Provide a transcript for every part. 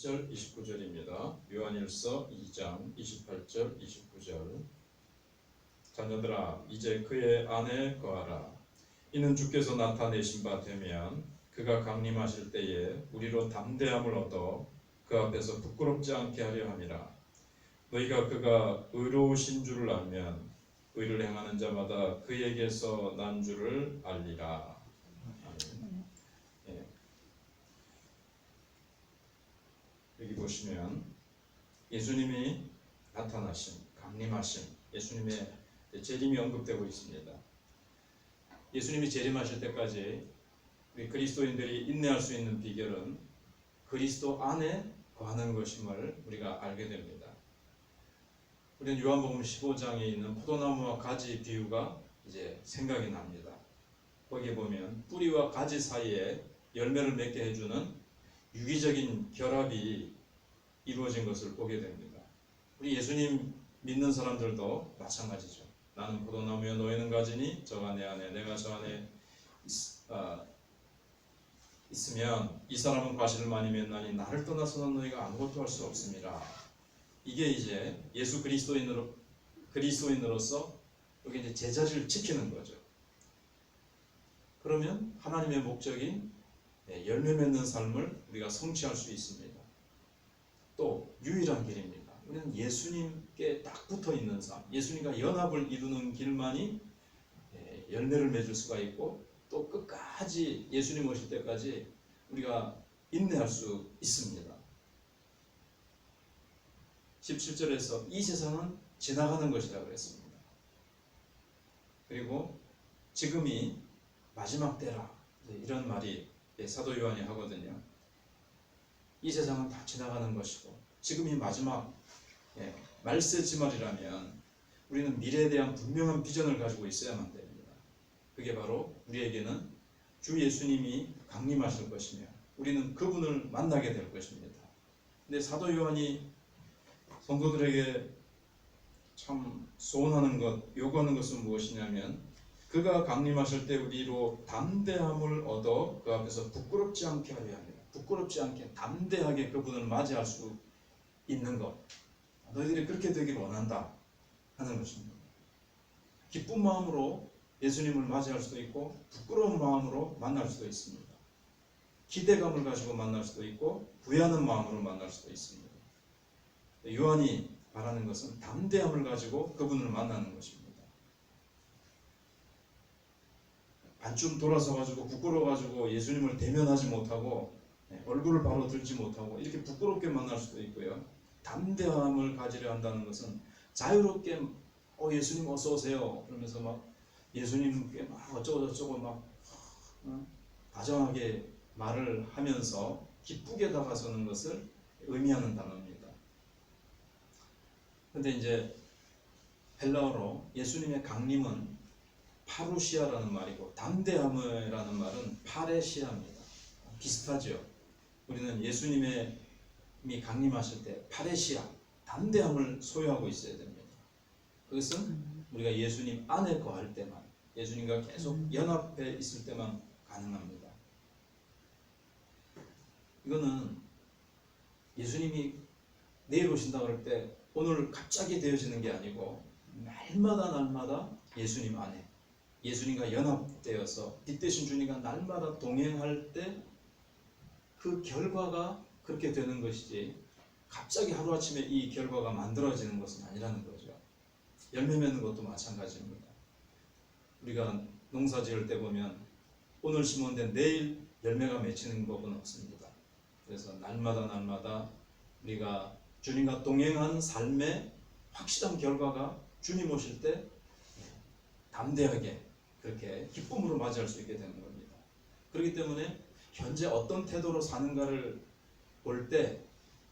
28절 29절입니다. 요한일서 2장 28절 29절. 자녀들아 이제 그의 안에 거하라. 이는 주께서 나타내신 바 되면 그가 강림하실 때에 우리로 담대함을 얻어 그 앞에서 부끄럽지 않게 하려 함이라. 너희가 그가 의로우신 줄을 알면 의를 행하는 자마다 그에게서 난 줄을 알리라 아멘. 예. 여기 보시면 예수님이 나타나신 강림하신 예수님의 재림이 언급되고 있습니다. 예수님이 재림하실 때까지 우리 그리스도인들이 인내할 수 있는 비결은 그리스도 안에 거하는 것임을 우리가 알게 됩니다. 우리는 요한복음 15장에 있는 포도나무와 가지 비유가 이제 생각이 납니다. 거기에 보면 뿌리와 가지 사이에 열매를 맺게 해주는 유기적인 결합이 이루어진 것을 보게 됩니다. 우리 예수님 믿는 사람들도 마찬가지죠. 나는 포도나무에 너희는 가지니 저가 내 안에 내가 저 안에 있, 아, 있으면 이 사람은 과실을 많이 맺나니 나를 떠나서는 너희가 아무것도 할 수 없습니다. 이게 이제 예수 그리스도인으로 그리스도인으로서 여기 이제 제자리를 지키는 거죠. 그러면 하나님의 목적인 예, 열매 맺는 삶을 우리가 성취할 수 있습니다. 또 유일한 길입니다. 우리는 예수님께 딱 붙어 있는 삶, 예수님과 연합을 이루는 길만이 예, 열매를 맺을 수가 있고 또 끝까지 예수님 오실 때까지 우리가 인내할 수 있습니다. 17절에서 이 세상은 지나가는 것이라고 그랬습니다. 그리고 지금이 마지막 때라 이런 말이 사도 요한이 하거든요. 이 세상은 다 지나가는 것이고 지금이 마지막 예, 말세지말이라면 우리는 미래에 대한 분명한 비전을 가지고 있어야만 됩니다. 그게 바로 우리에게는 주 예수님이 강림하실 것이며 우리는 그분을 만나게 될 것입니다. 근데 사도 요한이 성도들에게 참 소원하는 것, 요구하는 것은 무엇이냐면 그가 강림하실 때 우리로 담대함을 얻어 그 앞에서 부끄럽지 않게 하려 합니다. 부끄럽지 않게 담대하게 그분을 맞이할 수 있는 것. 너희들이 그렇게 되길 원한다 하는 것입니다. 기쁜 마음으로 예수님을 맞이할 수도 있고 부끄러운 마음으로 만날 수도 있습니다. 기대감을 가지고 만날 수도 있고 부여하는 마음으로 만날 수도 있습니다. 요한이 바라는 것은 담대함을 가지고 그분을 만나는 것입니다. 반쯤 돌아서 가지고 부끄러워 가지고 예수님을 대면하지 못하고 네, 얼굴을 바로 들지 못하고 이렇게 부끄럽게 만날 수도 있고요. 담대함을 가지려 한다는 것은 자유롭게 어 예수님 어서 오세요 그러면서 막 예수님께 막 어쩌고 저쩌고 막 어, 다정하게 말을 하면서 기쁘게 다가서는 것을 의미하는 단어입니다. 근데 이제 헬라어로 예수님의 강림은 파루시아라는 말이고 담대함이라는 말은 파레시아입니다. 비슷하죠. 우리는 예수님의 이 강림하실 때 파레시아 담대함을 소유하고 있어야 됩니다. 그것은 우리가 예수님 안에 거할 때만 예수님과 계속 연합해 있을 때만 가능합니다. 이거는 예수님이 내일 오신다 그럴 때 오늘 갑자기 되어지는 게 아니고 날마다 날마다 예수님 안에 예수님과 연합되어서 빛 대신 주님과 날마다 동행할 때 그 결과가 그렇게 되는 것이지 갑자기 하루아침에 이 결과가 만들어지는 것은 아니라는 거죠. 열매 맺는 것도 마찬가지입니다. 우리가 농사 지을 때 보면 오늘 심었는데 내일 열매가 맺히는 법은 없습니다. 그래서 날마다 날마다 우리가 주님과 동행한 삶의 확실한 결과가 주님 오실 때 담대하게 그렇게 기쁨으로 맞이할 수 있게 되는 겁니다. 그렇기 때문에 현재 어떤 태도로 사는가를 볼 때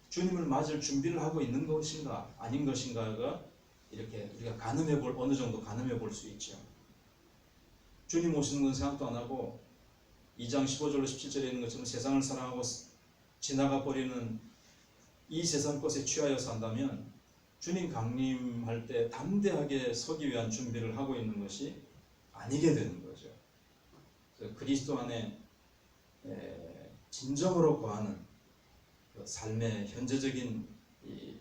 주님을 맞을 준비를 하고 있는 것인가 아닌 것인가가 이렇게 우리가 가늠해 볼 어느 정도 가늠해 볼 수 있죠. 주님 오시는 건 생각도 안 하고 2장 15절로 17절에 있는 것처럼 세상을 사랑하고 지나가 버리는 이 세상 것에 취하여 산다면 주님 강림할 때 담대하게 서기 위한 준비를 하고 있는 것이 아니게 되는 거죠. 그리스도 안에 진정으로 거하는 그 삶의 현재적인 이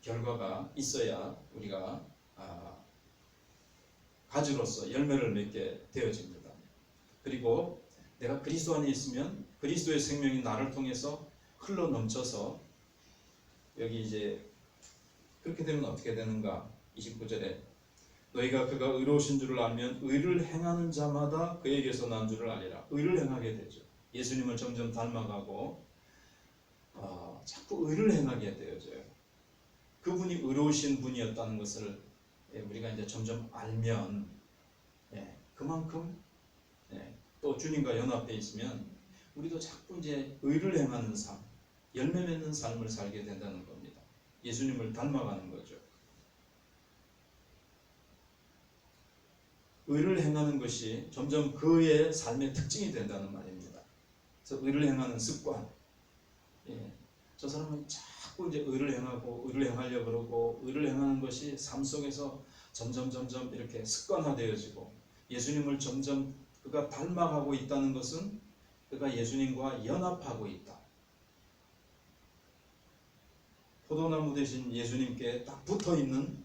결과가 있어야 우리가 아, 가지로서 열매를 맺게 되어집니다. 그리고 내가 그리스도 안에 있으면 그리스도의 생명이 나를 통해서 흘러 넘쳐서 여기 이제 그렇게 되면 어떻게 되는가? 29절에 너희가 그가 의로우신 줄을 알면 의를 행하는 자마다 그에게서 난 줄을 알리라. 의를 행하게 되죠. 예수님을 점점 닮아가고 어, 자꾸 의를 행하게 되어져요. 그분이 의로우신 분이었다는 것을 예, 우리가 이제 점점 알면 예, 그만큼 예, 또 주님과 연합해 있으면 우리도 자꾸 이제 의를 행하는 삶, 열매 맺는 삶을 살게 된다는 겁니다. 예수님을 닮아가는 거죠. 의를 행하는 것이 점점 그의 삶의 특징이 된다는 말입니다. 그래서 의를 행하는 습관. 예, 저 사람은 자꾸 이제 의를 행하고 의를 행하려 그러고 의를 행하는 것이 삶 속에서 점점 점점 이렇게 습관화되어지고 예수님을 점점 그가 닮아가고 있다는 것은 그가 예수님과 연합하고 있다. 포도나무 대신 예수님께 딱 붙어 있는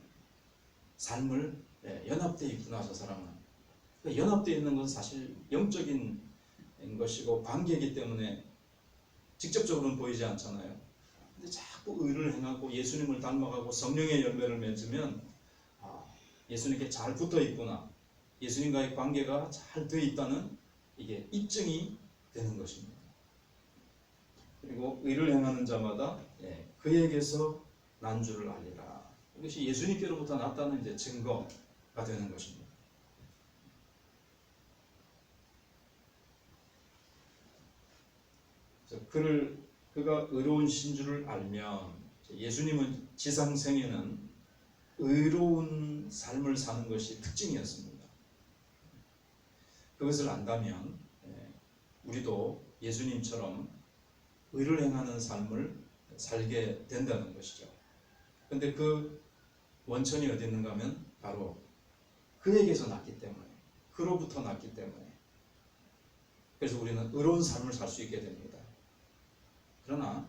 삶을 예, 연합돼 있구나 저 사람은. 그러니까 연합돼 있는 건 사실 영적인 것이고 관계이기 때문에 직접적으로는 보이지 않잖아요. 근데 자꾸 의를 행하고 예수님을 닮아가고 성령의 열매를 맺으면 아, 예수님께 잘 붙어 있구나. 예수님과의 관계가 잘 되어 있다는 이게 입증이 되는 것입니다. 그리고 의를 행하는 자마다 예, 그에게서 난 줄을 알리라. 이것이 예수님께로부터 났다는 이제 증거가 되는 것입니다. 그를 그가 의로운 신주를 알면 예수님은 지상 생에는 의로운 삶을 사는 것이 특징이었습니다. 그것을 안다면 예, 우리도 예수님처럼 의를 행하는 삶을 살게 된다는 것이죠. 근데 그 원천이 어디 있는가 하면 바로 그에게서 났기 때문에 그로부터 났기 때문에 그래서 우리는 의로운 삶을 살 수 있게 됩니다. 그러나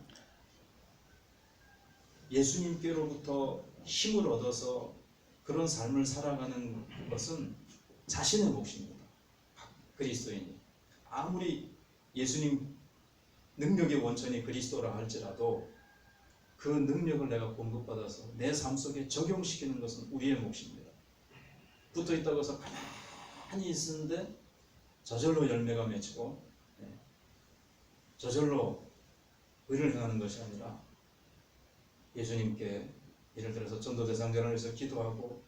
예수님께로부터 힘을 얻어서 그런 삶을 살아가는 것은 자신의 몫입니다. 그리스도인이 아무리 예수님 능력의 원천이 그리스도라 할지라도 그 능력을 내가 공급받아서 내 삶 속에 적용시키는 것은 우리의 몫입니다. 붙어 있다고 해서 가만히 있는데 저절로 열매가 맺히고 예, 저절로 의를 행하는 것이 아니라 예수님께 예를 들어서 전도 대상자를 위해서 기도하고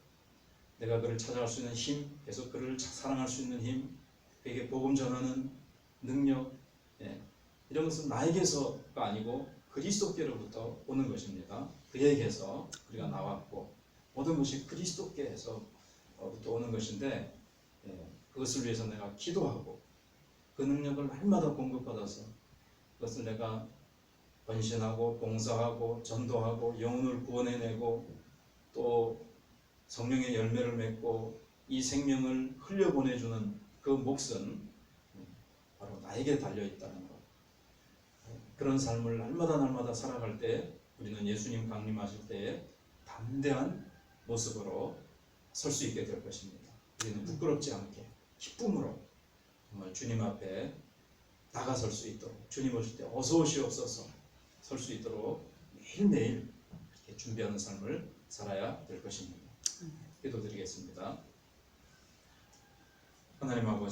내가 그를 찾아갈 수 있는 힘, 계속 그를 사랑할 수 있는 힘, 그에게 복음 전하는 능력, 예, 이런 것은 나에게서가 아니고 그리스도께로부터 오는 것입니다. 그에게서 우리가 나왔고 모든 것이 그리스도께서부터 오는 것인데 예, 그것을 위해서 내가 기도하고 그 능력을 날마다 공급받아서 그것을 내가 헌신하고 봉사하고 전도하고 영혼을 구원해내고 또 성령의 열매를 맺고 이 생명을 흘려보내주는 그 몫은 바로 나에게 달려 있다는 것. 그런 삶을 날마다 날마다 살아갈 때 우리는 예수님 강림하실 때에 담대한 모습으로 설 수 있게 될 것입니다. 우리는 부끄럽지 않게 기쁨으로 정말 주님 앞에 다가설 수 있도록 주님 오실 때 어서 오시옵소서 설 수 있도록 매일매일 이렇게 준비하는 삶을 살아야 될 것입니다. 기도드리겠습니다. 하나님 아버지